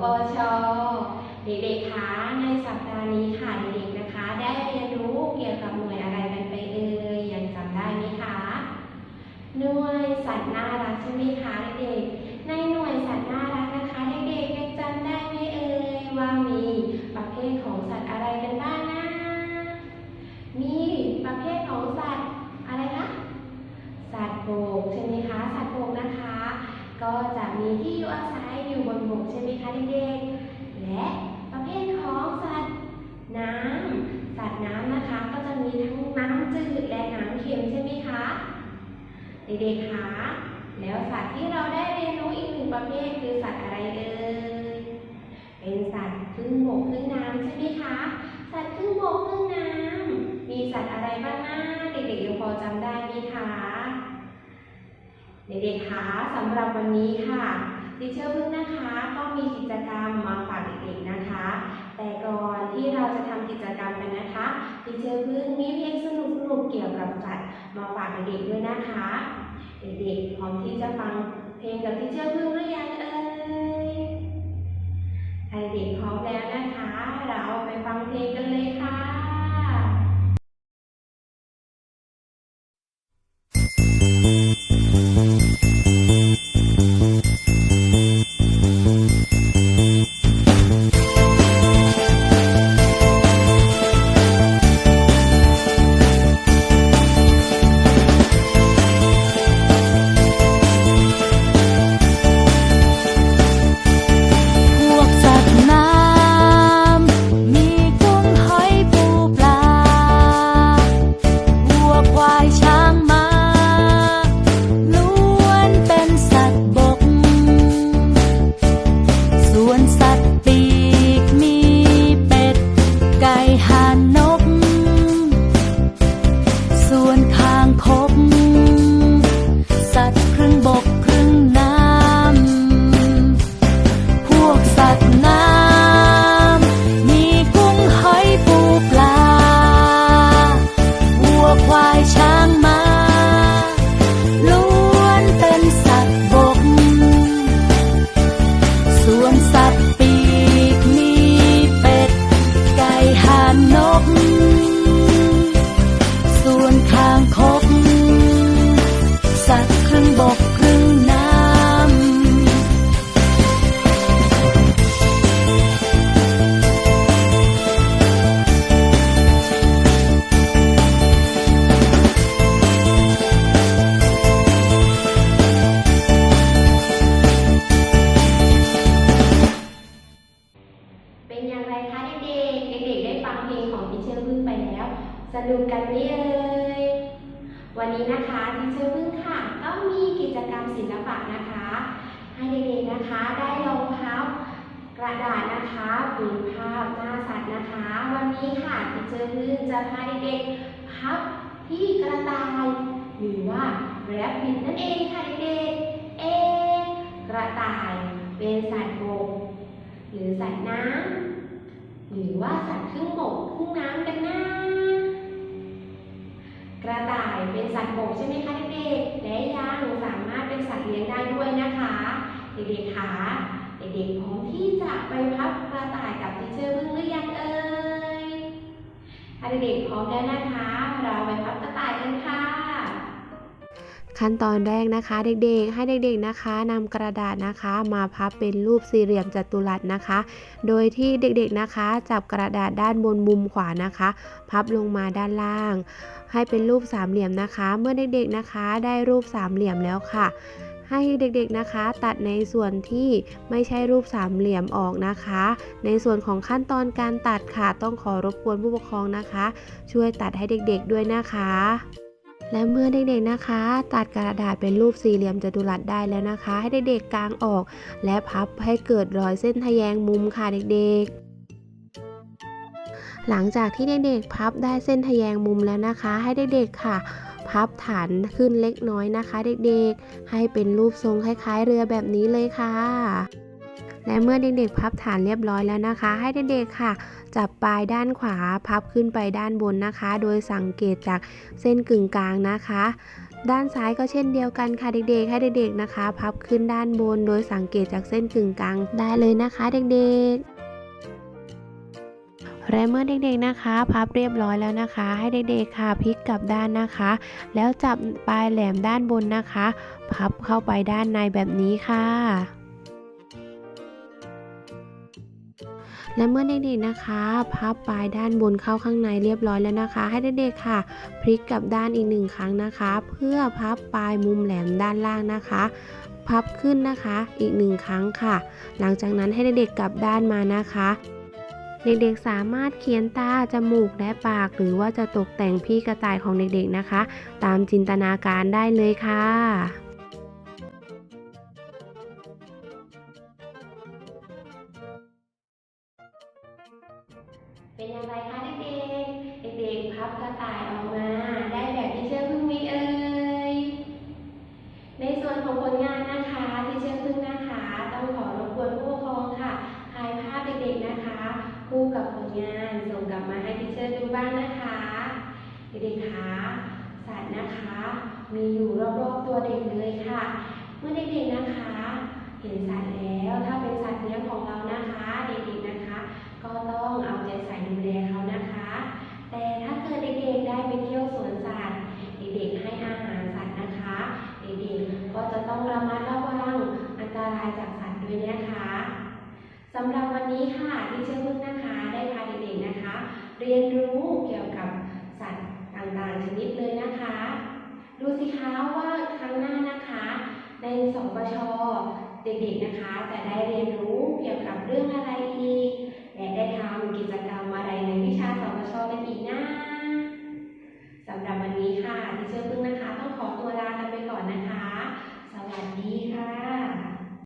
ปช เด็กๆคะในสัปดาห์นี้ค่ะเด็กๆนะคะ ได้เรียนรู้เกี่ยวกับหน่วยอะไรกันไปเอ่ยยังจำได้ไหมคะหน่วยสัตว์น่ารักใช่ไหมคะเด็กๆในหน่วยสัตว์น่ารักนะคะเด็กๆยังจำได้ไหมเอ่ยว่ามีประเภทของสัตว์อะไรกันบ้างนะมีประเภทของสัตว์อะไรคะสัตว์บกใช่ไหมคะ สัตว์บกนะคะ ก็จะมีที่อยู่อาศัยอยู่บนบกใช่ไหมคะเด็กๆ และประเภทของสัตว์น้ำสัตว์น้ำนะคะ ก็จะมีทั้งน้ำจืดและน้ำเค็มใช่ไหมคะ เด็กๆคะแล้วสัตว์ที่เราได้เรียนรู้อีกหนึ่งประเภทคือสัตว์อะไรเอ่ย เป็นสัตว์ครึ่งบกครึ่งน้ำใช่ไหมคะ สัตว์ครึ่งบกครึ่งน้ำมีสัตว์อะไรบ้างนะเด็กๆยังพอจำได้ เด็กๆคะสำหรับวันนี้ค่ะดิเชอร์พึ่งนะคะก็มีกิจกรรมมาฝากเด็กๆนะคะ แต่ก่อนที่เราจะทำกิจกรรมกันนะคะดิเชอร์พึ่งมีเพลงสนุกๆเกี่ยวกับสัตว์มาฝากเด็กๆด้วยนะคะ เด็กๆพร้อมที่จะฟังเพลงกับดิเชอร์พึ่งหรือยังเอ่ยถ้าเด็กพร้อมแล้วนะคะ เราไปฟังเพลงกันเลยค่ะ วันนี้นะคะทิเชอร์พึ่งค่ะ ก็มีกิจกรรมศิลปะนะคะ ให้เด็กๆนะคะได้ลงพับกระดาษนะคะเป็นภาพหน้าสัตว์นะคะ วันนี้ค่ะทิเชอร์พึ่งจะพาเด็กๆพับที่กระต่าย หรือว่าแรบบิทนั่นเองค่ะเด็กๆเอกระต่ายเป็นสัตว์บกหรือสัตว์น้ำหรือว่าสัตว์ครึ่งบกครึ่งน้ำกันนะ ตว์บกใช่ไหมคะเด็กๆและยาหนูสามารถเป็นสัตว์เลี้ยงได้ด้วยนะคะ เด็กๆคะเด็กๆพร้อมที่จะไปพับกระต่ายกับทีเชอร์พึ่งหรือยังเอ่ยถ้าเด็กๆพร้อมแล้วนะคะ เราไปพับกระต่ายกันค่ะ ขั้นตอนแรกนะคะเด็กๆ ให้เด็กๆนะคะนำกระดาษนะคะมาพับเป็นรูปสี่เหลี่ยมจัตุรัสนะคะ โดยที่เด็กๆนะคะ จับกระดาษด้านบนมุมขวานะคะ พับลงมาด้านล่าง ให้เป็นรูปสามเหลี่ยมนะคะ เมื่อเด็กๆนะคะ ได้รูปสามเหลี่ยมแล้วค่ะให้เด็กๆนะคะ ตัดในส่วนที่ไม่ใช่รูปสามเหลี่ยมออกนะคะ ในส่วนของขั้นตอนการตัดค่ะ ต้องขอรบกวนผู้ปกครองนะคะ ช่วยตัดให้เด็กๆด้วยนะคะ และเมื่อเด็กๆนะคะ ตัดกระดาษเป็นรูปสี่เหลี่ยมจัตุรัสได้แล้วนะคะ ให้เด็กๆกางออก และพับให้เกิดรอยเส้นทะแยงมุมค่ะเด็กๆหลังจากที่เด็กๆพับได้เส้นทะแยงมุมแล้วนะคะ ให้เด็กๆค่ะ พับฐานขึ้นเล็กน้อยนะคะ เด็กๆ ให้เป็นรูปทรงคล้ายๆ เรือแบบนี้เลยค่ะ และเมื่อเด็กๆพับฐานเรียบร้อยแล้วนะคะ ให้เด็กๆค่ะ จับปลายด้านขวาพับขึ้นไปด้านบนนะคะ โดยสังเกตจากเส้นกึ่งกลางนะคะ ด้านซ้ายก็เช่นเดียวกันค่ะเด็กๆ ให้เด็กๆนะคะ พับขึ้นด้านบน โดยสังเกตจากเส้นกึ่งกลางได้เลยนะคะเด็กๆและเมื่อเด็กๆนะคะ พับเรียบร้อยแล้วนะคะ ให้เด็กๆค่ะพลิกกลับด้านนะคะ แล้วจับปลายแหลมด้านบนนะคะ พับเข้าไปด้านในแบบนี้ค่ะ และเมื่อเด็กๆนะคะ พับปลายด้านบนเข้าข้างในเรียบร้อยแล้วนะคะ ให้เด็กๆค่ะ พลิกกลับด้านอีกหนึ่งครั้งนะคะ เพื่อพับปลายมุมแหลมด้านล่างนะคะ พับขึ้นนะคะอีกหนึ่งครั้งค่ะ หลังจากนั้นให้เด็กๆกลับด้านมานะคะเด็กๆ สามารถเขียนตา จมูก และปาก หรือว่าจะตกแต่งพี่กระต่ายของเด็กๆ นะคะ ตามจินตนาการได้เลยค่ะ ต่ายออกมา ได้แบบที่เชื่อพึ่งมีเอ่ยในส่วนของผลงานนะคะที่เชื่อพึ่งนะคะ ต้องขอรบกวนผู้ปกครองค่ะถ่ายภาพเด็กๆนะคะ คู่กับผลงานส่งกลับมาให้ที่เชื่อดูบ้างนะคะเด็กๆคะสัตว์นะคะ มีอยู่รอบๆตัวเด็กเลยค่ะ เมื่อเด็กๆนะคะ เห็นสัตว์แล้วถ้าเป็นสัตว์เลี้ยงของเรานะคะ เด็กๆนะคะ ก็ต้องเอาใจใส่ดูแลเขานะคะ แต่ถ้าเกิดเด็กๆได้ไปเที่ยวสวนสัตว์ เด็กๆให้อาหารสัตว์นะคะ เด็กๆก็จะต้องระมัดระวังอันตรายจากสัตว์ด้วยนะคะสำหรับวั นี้ค่ะที่เชื่อพึ่งนะคะ ได้พาเด็กๆนะคะ เรียนรู้เกี่ยวกับสัตว์ต่างๆชนิดเลยนะคะ ดูสิคะว่าครั้งหน้านะคะ ในสปชเด็กๆนะคะจะได้